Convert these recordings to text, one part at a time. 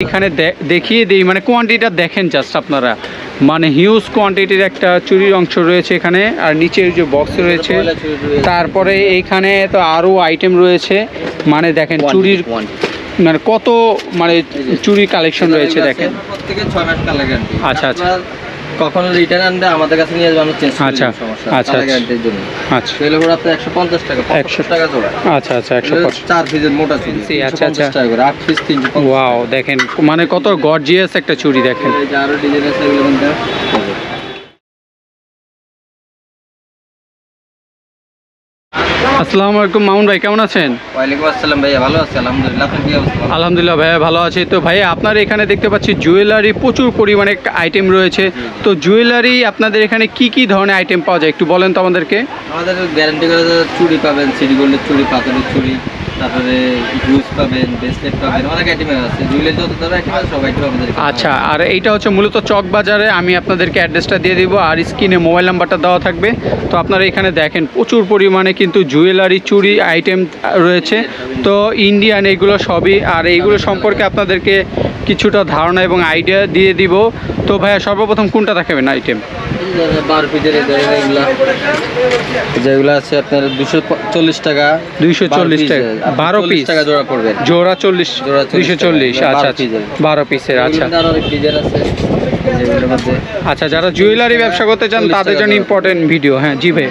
এখানে দেখিয়ে দিই মানে কোয়ান্টিটিটা দেখেন জাস্ট আপনারা। মানে হিউজ কোয়ান্টিটির একটা চুরির অংশ রয়েছে এখানে আর নিচের যে বক্স রয়েছে তারপরে এইখানে তো আরও আইটেম রয়েছে। মানে দেখেন চুরির মানে কত মানে চুরি কালেকশন রয়েছে দেখেন আচ্ছা, আচ্ছা। কখনো রিটার্ন আনবে আমাদের কাছে নিয়ে যাবেন চেঞ্জ করে আচ্ছা, আচ্ছা, আচ্ছা। গ্যারান্টির জন্য আচ্ছা। সেগুলো করে আপনার একশো পঞ্চাশ টাকা একশো টাকা জোড়া। আচ্ছা আচ্ছা একশো এগুলো পঁচাশি চার পিসের মোটা চুড়ি আচ্ছা, আচ্ছা। টাকা করে পিস ওয়াও দেখেন মানে কত গর্জিয়াস একটা চুরি দেখেন। এই যে আরও ডিজাইন আছে এগুলো আসসালামু আলাইকুম মামুন ভাই কেমন আছেন? ওয়ালাইকুম আসসালাম ভাইয়া ভালো আছি আলহামদুলিল্লাহ। আপনার কি অবস্থা? আলহামদুলিল্লাহ ভাইয়া ভালো আছি। তো ভাই আপনার এখানে দেখতে পাচ্ছি জুয়েলারি প্রচুর পরিমাণে আইটেম রয়েছে। তো জুয়েলারি আপনাদের এখানে কি কি ধরনের আইটেম পাওয়া যায়? একটু বলেন তো আমাদেরকে। আমাদের গ্যারান্টি করে চুড়ি পাবেন সিডি গোল্ডের চুড়ি পাথরের চুড়ি। তারপরে গ্লুজ পাবেন ব্রেসলেট পাবেন অনেক আইটেম আছে। জুয়েলারি যত ধরনের আইটেম আছে সব আইটেম আমাদের আচ্ছা আর এইটা হচ্ছে মূলত চক বাজারে আমি আপনাদেরকে অ্যাড্রেসটা দিয়ে দিব আর স্ক্রিনে মোবাইল নাম্বারটা দেওয়া থাকবে। তো আপনারা এখানে দেখেন প্রচুর পরিমাণে কিন্তু জুয়েলারি চুরি আইটেম রয়েছে। তো ইন্ডিয়ান এগুলো সবই আর এইগুলো সম্পর্কে আপনাদেরকে কিছুটা ধারণা এবং আইডিয়া দিয়ে দিব। তো ভাইয়া সর্বপ্রথম কোনটা দেখাবেন আইটেম বারো যেগুলো আছে আপনার দুশো চল্লিশ টাকা। দুইশো চল্লিশ টাকা বারো পিস টাকা জোড়া পড়বে। জোড়া চল্লিশ দুইশো চল্লিশ আচ্ছা বারো আচ্ছা। পিসের। আচ্ছা আচ্ছা যারা জুয়েলারি ব্যবসা করতে চান তাদের জন্য ইম্পর্টেন্ট ভিডিও হ্যাঁ জি ভাই।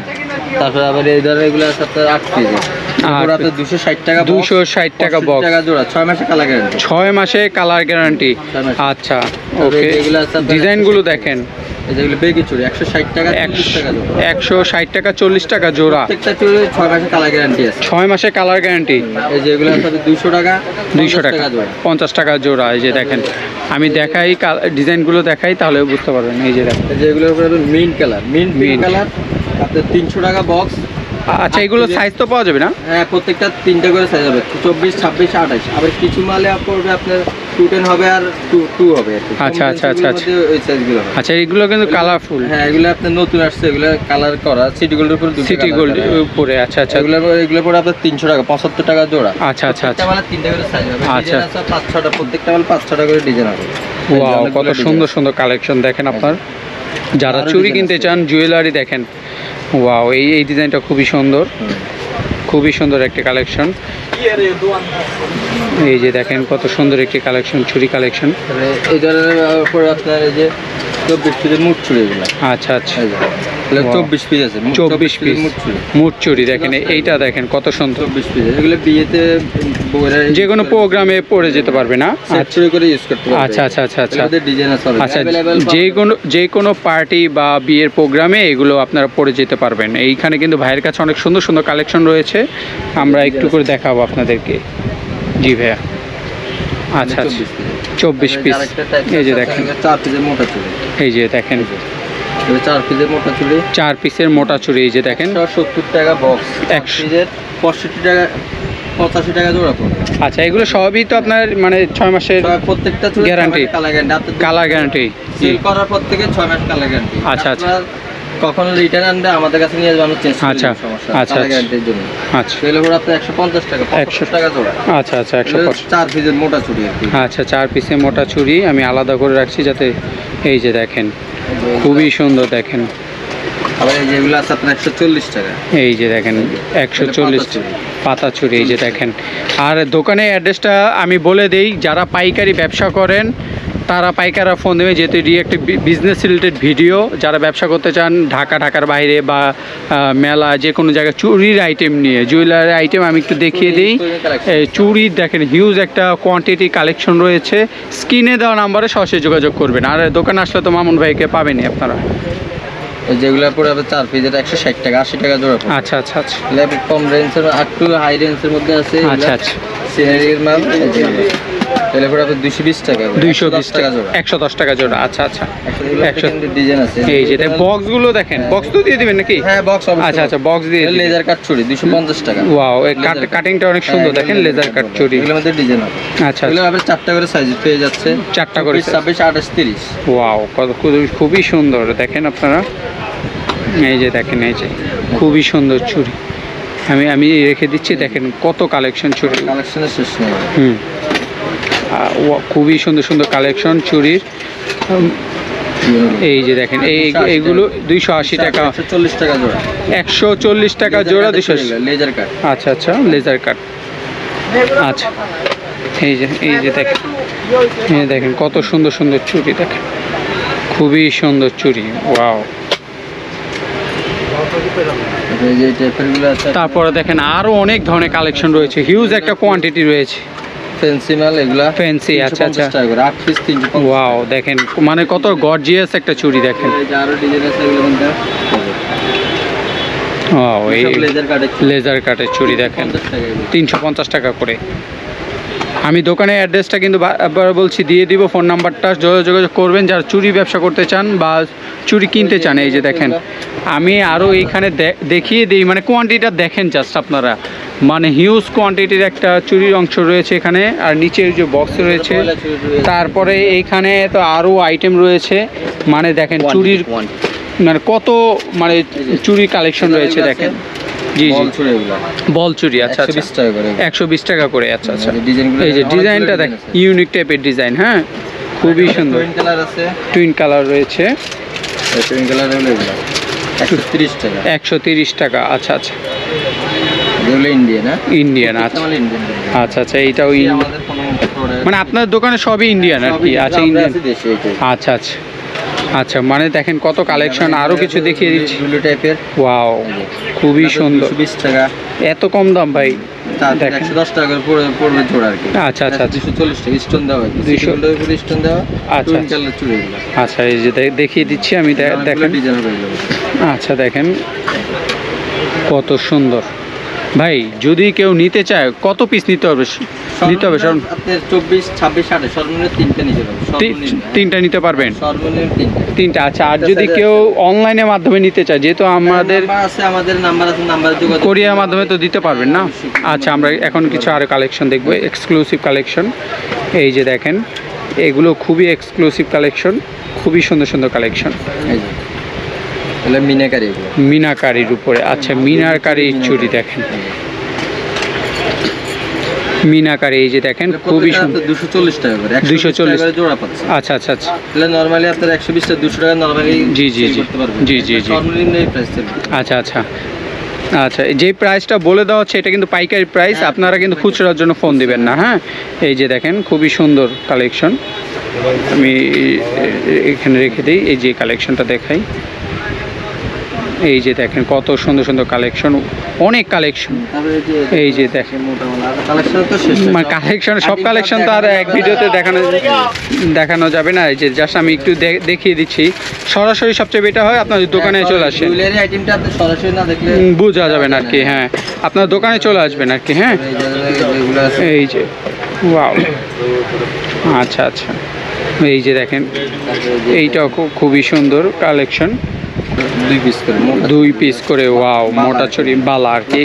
তারপরে আবার এই ধরনের এগুলো আছে আপনার আট পিস আট আপনার দুশো ষাট টাকা box, ষাট টাকা 65 টাকা জোড়া ছয় মাসে কালার গ্যারান্টি ছয় মাসে কালার গ্যারান্টি আচ্ছা ওকে ডিজাইনগুলো দেখেন। যেগুলো বেগি চুড়ি একশো ষাট টাকা একশো ষাট টাকা চল্লিশ টাকা জোড়া। ছয় কালার গ্যারান্টি আছে। ছয় মাসে কালার গ্যারান্টি এই যে দুশো টাকা দুইশো টাকা পঞ্চাশ টাকা জোড়া এই যে দেখেন। আমি দেখাই ডিজাইনগুলো দেখাই তাহলে বুঝতে পারবেন এই যে দেখেন। এই উপরে mint colour mint Mint। Mint colour আপনার তিনশো টাকা বক্স আচ্ছা এগুলো সাইজ তো পাওয়া যাবে না? হ্যাঁ প্রত্যেকটা তিনটে করে সাইজ হবে চব্বিশ ছাব্বিশ আঠাশ। আবার কিছু মালে পড়বে আপনার টেন হবে আর টু টু হবে আর আচ্ছা, আচ্ছা, আচ্ছা, ওই সাইজগুলো আচ্ছা এগুলো কিন্তু কালারফুল হ্যাঁ এগুলো আপনার নতুন আসছে এগুলো কালার করা। সিটি গোল্ডের উপরে সিটি গোল্ড উপরে আচ্ছা আচ্ছা। এগুলো এগুলো পরে আপনার তিনশো টাকা পঁচাত্তর টাকা জোড়া। আচ্ছা আচ্ছা আচ্ছা। মালে তিনটে করে সাইজ হবে। আচ্ছা। পাঁচ ছটা প্রত্যেকটা মালে পাঁচ ছটা করে ডিজাইন হবে। ওয়াও কত সুন্দর সুন্দর কালেকশন দেখেন আপনার। যারা চুরি কিনতে চান জুয়েলারি দেখেন। ওয়াও এই এই ডিজাইনটা খুবই সুন্দর। খুবই সুন্দর একটি কালেকশন। এই যে দেখেন কত সুন্দর একটি কালেকশন ছুরি কালেকশন। তাহলে এই ধরনের আপনার এই যে চব্বিশ ছুরি মুঠ ছুরি আচ্ছা আচ্ছা। এই যে, এগুলো Wow. চব্বিশ পিস আছে চব্বিশ পিস মুঠ ছুরি মুঠ চুরি দেখেন এইটা দেখেন কত সুন্দর। চব্বিশ পিস এগুলো বিয়েতে যে কোনো প্রোগ্রামে পরে যেতে পারবে না? করে ইউজ করতে পারবে। আচ্ছা আচ্ছা আচ্ছা আচ্ছা। ডিজাইন আছে আচ্ছা যে কোনো যে কোনো পার্টি বা বিয়ের প্রোগ্রামে এগুলো আপনারা পরে যেতে পারবেন। এইখানে কিন্তু ভাইয়ের কাছে অনেক সুন্দর সুন্দর কালেকশন রয়েছে। আমরা একটু করে দেখাবো আপনাদেরকে। জি ভাইয়া। আচ্ছা আচ্ছা। চব্বিশ পিস এই যে দেখেন। এই যে দেখেন। চার পিসের মোটা চুরি চার পিসের মোটা এই যে দেখেন। সত্তর টাকা বক্স একশো। পিসের পঁয়ষট্টি টাকা পঁচাশি টাকা জোড়া আচ্ছা এগুলো সবই তো আপনার মানে ছয় মাসের প্রত্যেকটা গ্যারান্টি কালার গ্যারান্টি সেল করার পর থেকে ছয় মাস কালার গ্যারান্টি আচ্ছা, আচ্ছা। কখনো রিটার্ন আনলে আমাদের কাছে নিয়ে চেঞ্জ আচ্ছা, আচ্ছা, আচ্ছা। গ্যারান্টির জন্য। আচ্ছা। আপনার টাকা একশো 100 টাকা জোড়া। আচ্ছা আচ্ছা চার পিসের মোটা আচ্ছা চার পিসে মোটা আমি আলাদা করে রাখছি যাতে এই যে দেখেন খুবই সুন্দর দেখেন। আবার এই যেগুলো আছে আপনার একশো চল্লিশ টাকা। এই যে দেখেন একশো চল্লিশ পাতা। চুরি। এই যে দেখেন। আর দোকানে অ্যাড্রেসটা আমি বলে দেই যারা পাইকারি ব্যবসা করেন তারা পাইকাররা ফোন দেবে যেহেতু এটি একটি বিজনেস রিলেটেড ভিডিও যারা ব্যবসা করতে চান ঢাকা ঢাকার বাইরে বা মেলা যে কোনো জায়গায় চুরির আইটেম নিয়ে জুয়েলারি আইটেম আমি একটু দেখিয়ে দিই। চুরির দেখেন হিউজ একটা কোয়ান্টিটি কালেকশন রয়েছে। স্ক্রিনে দেওয়া নাম্বারে সরাসরি যোগাযোগ করবেন। আর দোকানে আসলে তো মামুন ভাইকে পাবেনই আপনারা। যেগুলো পরে আবার চার পিস এটা একশো ষাট টাকা আশি টাকা জোড়া আচ্ছা আচ্ছা আচ্ছা। কম রেঞ্জের একটু হাই রেঞ্জের মধ্যে আছে আচ্ছা আচ্ছা। সিনারির মাল টাকা করে, দুইশো 110 টাকা জোড়া। একশো দশ টাকা জোড়া। আচ্ছা আচ্ছা। একশো ডিজাইন আছে। এই যে বক্সগুলো দেখেন। বক্স তো দিয়ে দিবেন নাকি? হ্যাঁ বক্স আচ্ছা আচ্ছা বক্স দিয়ে। লেজার কাট দুশো পঞ্চাশ টাকা। ওয়াও এই Laser কাটিংটা অনেক সুন্দর। হ্যাঁ, দেখেন লেজার কাট চুরি এগুলোর মধ্যে ডিজাইন আচ্ছা এগুলো আবার চারটা করে সাইজ পেয়ে যাচ্ছে। চারটা করে ওয়াও কত খুবই- সুন্দর। দেখেন আপনারা? এই যে দেখেন এই যে। খুবই সুন্দর চুরি আমি আমি রেখে দিচ্ছি। দেখেন কত কালেকশন চুরি কালেকশনের শেষ নেই। হুম। খুবই সুন্দর সুন্দর কালেকশন চুরির। এই যে দেখেন এই এইগুলো দুইশো আশি টাকা। চল্লিশ টাকা জোড়া। একশো চল্লিশ টাকা জোড়া দুশো লেজার কাট আচ্ছা আচ্ছা লেজার কাট আচ্ছা এই যে এই যে দেখেন এই দেখেন কত সুন্দর সুন্দর চুরি দেখেন। খুবই সুন্দর চুরি ওয়াও। তারপরে দেখেন আরও অনেক ধরনের কালেকশন রয়েছে হিউজ একটা কোয়ান্টিটি রয়েছে। মাল এগুলা আচ্ছা, 350 আচ্ছা। আট পিস তিনশো ওয়াও দেখেন মানে কত গর্জিয়াস একটা চুড়ি দেখেন। এই আরও ডিজাইন আছে এগুলো মধ্যে। এই লেজার কাটে লেজার কাটের চুড়ি। দেখেন। তিনশো পঞ্চাশ টাকা করে। আমি দোকানের অ্যাড্রেসটা কিন্তু বা- একবার বলছি দিয়ে দিব ফোন নাম্বারটা যোগাযোগ করবেন। যারা চুরি ব্যবসা করতে চান বা চুরি কিনতে চান এই যে দেখেন। আমি আরও এইখানে দেখিয়ে দিই মানে কোয়ান্টিটিটা দেখেন জাস্ট আপনারা। মানে হিউজ কোয়ান্টিটির একটা চুরির অংশ রয়েছে এখানে আর নিচের যে বক্স রয়েছে। তারপরে এইখানে তো আরও আইটেম রয়েছে মানে দেখেন চুরির মানে কত মানে চুরির কালেকশন রয়েছে দেখেন। জি জি। বল চুরি আচ্ছা আচ্ছা। 120 টাকা করে। একশো বিশ টাকা করে আচ্ছা আচ্ছা। এই যে এই যে ডিজাইনটা দেখ ইউনিক টাইপের ডিজাইন হ্যাঁ? খুবই সুন্দর। টুইন কালার আছে। টুইন কালার রয়েছে। টুইন কালার হলো একশো তিরিশ টাকা। একশো তিরিশ টাকা আচ্ছা আচ্ছা। এগুলো ইন্ডিয়ান হ্যাঁ? ইন্ডিয়ান আচ্ছা। আচ্ছা আচ্ছা মানে আপনার দোকানে সবই ইন্ডিয়ান আর কি? আচ্ছা ইন্ডিয়ান আচ্ছা আচ্ছা। আচ্ছা মানে দেখেন কত কালেকশন আরও কিছু দেখিয়ে দিচ্ছি। ব্লু টাইপের ওয়াও খুবই সুন্দর। বিশ টাকা। এত কম দাম ভাই দেখেন। টাকা করে পড়বে জোড়া আর কি। আচ্ছা আচ্ছা আচ্ছা দুশো চল্লিশ টাকা স্টোন দেওয়া হয় 200 দুশো উপরে স্টোন দেওয়া আচ্ছা, আচ্ছা। আচ্ছা এই যে দেখিয়ে দিচ্ছি আমি দেখেন। আচ্ছা দেখেন। কত সুন্দর। ভাই যদি কেউ নিতে চায় কত পিস নিতে হবে? নিতে হবে চব্বিশ ছাব্বিশ আঠাশ সর্বনিম্ন তিনটে নিতে হবে তিনটা নিতে পারবেন? তিনটে। আচ্ছা আর যদি কেউ অনলাইনের মাধ্যমে নিতে চায় যেহেতু আমাদের আছে আমাদের নাম্বার আছে নাম্বার যোগাযোগ কোরিয়ার মাধ্যমে তো দিতে পারবেন না? আচ্ছা আমরা এখন কিছু আরও কালেকশন দেখব। এক্সক্লুসিভ কালেকশন এই যে দেখেন এগুলো খুবই এক্সক্লুসিভ কালেকশন খুবই সুন্দর সুন্দর কালেকশন মিনাকারি মিনাকারির উপরে। আচ্ছা মিনাকারির চুড়ি দেখেন। মিনাকারি এই যে দেখেন খুবই সুন্দর। দুশো চল্লিশ টাকা করে 240 240 জোড়া পাচ্ছে। আচ্ছা আচ্ছা আচ্ছা। তাহলে নর্মালি আপনার একশো বিশ দুশো টাকা নর্মালি জি, জি, জি। জি, জি, জি। এই প্রাইস আচ্ছা আচ্ছা। আচ্ছা যে প্রাইসটা বলে দেওয়া হচ্ছে এটা কিন্তু পাইকারি প্রাইস হ্যাঁ, আপনারা কিন্তু খুচরার জন্য ফোন দিবেন না হ্যাঁ? এই যে দেখেন খুবই সুন্দর কালেকশন আমি এখানে রেখে দিই এই যে কালেকশনটা দেখাই। এই যে দেখেন কত সুন্দর সুন্দর কালেকশন অনেক কালেকশন এই যে দেখেন। কালেকশন মানে কালেকশন সব কালেকশন তো আর এক ভিডিওতে দেখানো দেখানো যাবে না। এই যে জাস্ট আমি একটু দেখিয়ে দিচ্ছি। সরাসরি সবচেয়ে বেটার হয় আপনার দোকানে চলে আসেন। বোঝা যাবে না আর কি হ্যাঁ। আপনার দোকানে চলে আসবেন আর কি হ্যাঁ। এই যে ওয়াও আচ্ছা আচ্ছা। এই যে দেখেন এইটাও খুব খুবই সুন্দর কালেকশন দুই পিস করে দুই পিস করে ওয়াও মোটা ছড়ি বালা আর কি?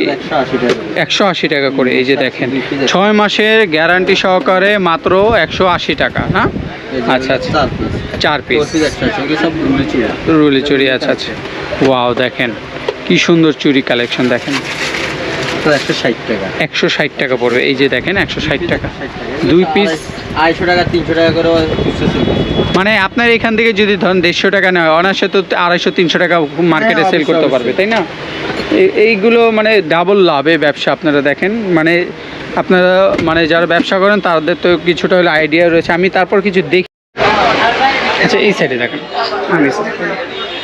একশো আশি টাকা। করে এই যে দেখেন। ছয় মাসের গ্যারান্টি সহকারে মাত্র একশো আশি টাকা না আচ্ছা আচ্ছা। চার পিস রুলি চুরি। আচ্ছা আচ্ছা। ওয়াও দেখেন কি সুন্দর চুরি কালেকশন দেখেন। তো একশো ষাট টাকা। একশো ষাট টাকা পড়বে। এই যে দেখেন একশো ষাট টাকা। দুই piece? আড়াইশো টাকা তিনশো টাকা করে মানে আপনার এখান থেকে যদি ধরেন দেড়শো টাকা নেয় অনার্সে তো আড়াইশো তিনশো টাকা মার্কেটে হ্যাঁ, সেল করতে পারবে তাই না? এই- এইগুলো মানে ডাবল লাভে ব্যবসা আপনারা দেখেন। মানে আপনারা মানে যারা ব্যবসা করেন তাদের তো কিছুটা হলে আইডিয়া রয়েছে। আমি তারপর কিছু দেখি। আচ্ছা এই সাইডে দেখেন।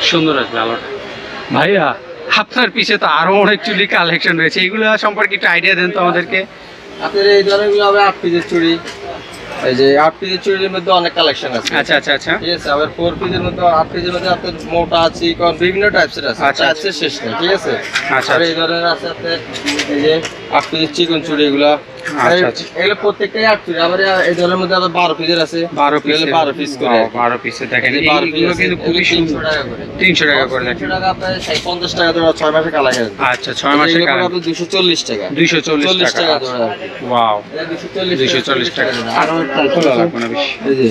সুন্দর আসবে আলোটা। ভাইয়া আপনার পিছে তো আরও অনেক চুলি কালেকশন রয়েছে। এগুলো সম্পর্কে একটু আইডিয়া দেন তো আমাদেরকে। আপনার এই ধরনের হবে আট পিসের চুড়ি। এই যে আট পিসের চুড়ির মধ্যে অনেক কালেকশন আছে। আচ্ছা আচ্ছা আচ্ছা। ঠিক আছে আবার ফোর পিসের মধ্যে আট পিসের মধ্যে আপনার মোটা আছে কোন বিভিন্ন টাইপসের আছে। আচ্ছা, টাইপসের শেষ নেই ঠিক আছে? আচ্ছা, আর এই ধরনের আছে আপনার এই যে আট পিসের চিকন চুড়ি এগুলো। এগুলো প্রত্যেকটাই আট পিস আবার এই ধরনের মধ্যে আবার বারো পিসের আছে। বারো পিস এগুলো বারো পিস করে। বারো পিসে দেখেন এই যে বারো এইগুলো piece কিন্তু আছে, খুবই এগুলো সুন্দর। 300 টাকা করে। তিনশো টাকা করে দেখেন। তিনশো টাকা আপনার ষাট পঞ্চাশ টাকা ধরে ছয় মাসে কালা আচ্ছা ছয় মাসের দুশো চল্লিশ টাকা। দুইশো চল্লিশ চল্লিশ টাকা টাকা ধরে আর কি। ওয়াও এটা দুশো চল্লিশ টাকা। আরও একটা খোলা লাগবে না বেশি। এই যে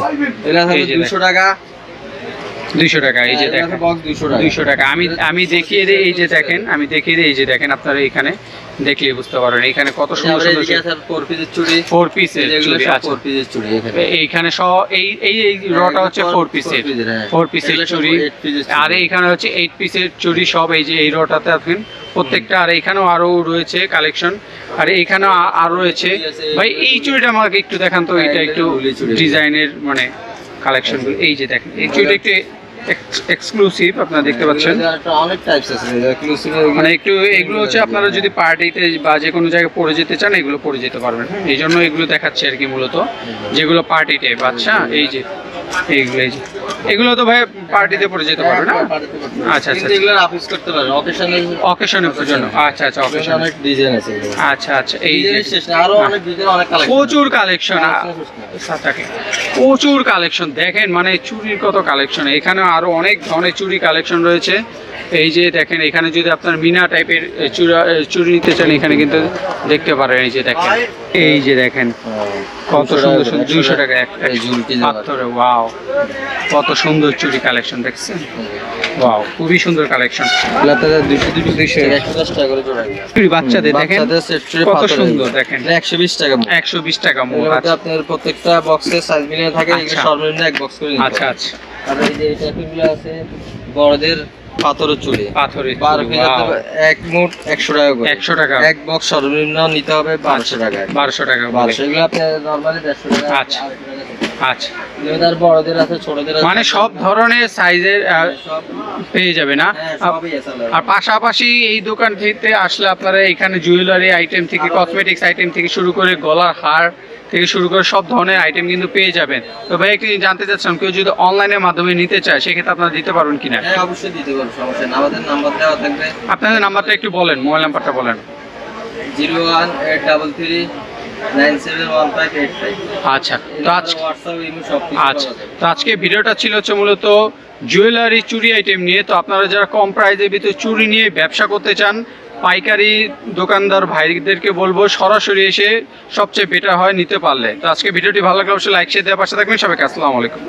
এটা এই যে দুশো টাকা। দুইশো টাকা এই যে দেখেন। বক্স দুশো টাকা। দুইশো টাকা। আমি আমি দেখিয়ে দিই এই যে দেখেন আমি দেখিয়ে দিই এই যে দেখেন আপনারা এখানে দেখলেই বুঝতে পারেন এখানে কত সুন্দর সুন্দর ফোর পিসের চুড়ি। ফোর পিসের চুড়ি আছে। ফোর পিসের চুড়ি এখানে। এইখানে সহ এই এই এই রটা হচ্ছে ফোর পিসের ফোর পিসের চুড়ি। আর এইখানে হচ্ছে এইট পিসের চুড়ি সব এই যে এই রটাতে আছেন প্রত্যেকটা আর এইখানেও আরও রয়েছে কালেকশন আর এইখানেও আরও রয়েছে। ভাই এই চুড়িটা আমাকে একটু দেখান তো এটা একটু ডিজাইনের মানে কালেকশন এই যে দেখেন এই চুড়িটা একটু এক্সক্লুসিভ আপনারা দেখতে পাচ্ছেন। অনেক টাইপস আছে এক্সক্লুসিভ মানে একটু এগুলো হচ্ছে আপনারা যদি পার্টিতে বা যে কোনো জায়গায় পরে যেতে চান এগুলো পরে যেতে পারবেন। এই জন্য এগুলো দেখাচ্ছে আর কি মূলত। যেগুলো পার্টি টাইপ আচ্ছা এই যে এইগুলো এই যে। এগুলো তো ভাই পার্টিতে পরে যেতে পারবে না? আচ্ছা, আচ্ছা। এগুলো অফিস করতে পারবে অকেশনে জন্য আচ্ছা আচ্ছা অকেশন অনেক ডিজাইন আছে আচ্ছা আচ্ছা এই যে শেষ আরও অনেক ডিজাইন অনেক কালেকশন প্রচুর কালেকশন প্রচুর কালেকশন দেখেন মানে চুরির কত কালেকশন এখানে আরও অনেক ধরনের চুরি কালেকশন রয়েছে। এই যে দেখেন এখানে যদি আপনার মিনা টাইপের চূড়া চুরি নিতে চান এখানে কিন্তু দেখতে পারেন এই যে দেখেন। এই যে দেখেন কত সুন্দর সুন্দর দুইশো টাকা একটা পাথরে ওয়াও। কত সুন্দর চুরি কালেকশন দেখছেন? ওয়াও খুবই সুন্দর কালেকশন। এগুলো আপনাদের 200 200 একশো দশ টাকা করে জোড়া। চুরি বাচ্চাদের দেখেন? কত সুন্দর দেখেন। এটা 120 টাকা একশো বিশ টাকা মধ্যে আপনার প্রত্যেকটা বক্সের সাইজ মিলিয়ে থাকে আচ্ছা। সর্বনিম্ন এক বক্স করে আচ্ছা আচ্ছা। আর এই যে এটা আছে বড়দের পাথরের চুড়ি পাথরে বারো এক মুঠ একশো টাকা করে। একশো টাকা। এক বক্স সর্বনিম্ন নিতে হবে বারোশো টাকা বারোশো টাকা বারোশো এগুলো আপনার নর্মালি দেড়শো টাকা আচ্ছা। আচ্ছা। বড়দের আছে ছোটদের মানে সব ধরনের সাইজের পেয়ে যাবে না? হ্যাঁ। আর পাশাপাশি এই দোকানটিতে আসলে আপনারা এখানে জুয়েলারি আইটেম থেকে কসমেটিক্স আইটেম থেকে শুরু করে গলার হার থেকে শুরু করে সব ধরনের আইটেম কিন্তু পেয়ে যাবেন। তো ভাই একটু জানতে চাচ্ছিলাম কেউ যদি অনলাইনের মাধ্যমে নিতে চায় সেক্ষেত্রে আপনারা দিতে পারবেন কিনা? হ্যাঁ অবশ্যই দিতে পারব সমস্যা নেই। আমাদের নাম্বার দেওয়া থাকবে। আপনাদের নাম্বারটা একটু বলেন মোবাইল নাম্বারটা বলেন। Zero one eight double three আচ্ছা তো আজ হোয়াটসঅ্যাপ ইমো সব কিছু আচ্ছা তো আজকে ভিডিওটা ছিল হচ্ছে মূলত জুয়েলারি চুরি আইটেম নিয়ে। তো আপনারা যারা কম প্রাইজের ভিতরে চুরি নিয়ে ব্যবসা করতে চান পাইকারি দোকানদার ভাইদেরকে বলব, সরাসরি এসে সবচেয়ে বেটার হয় নিতে পারলে। তো আজকে ভিডিওটি ভালো লাগলে অবশ্যই লাইক শেয়ার দেওয়ার পাশে থাকবেন। সবাইকে আসসালামু আলাইকুম।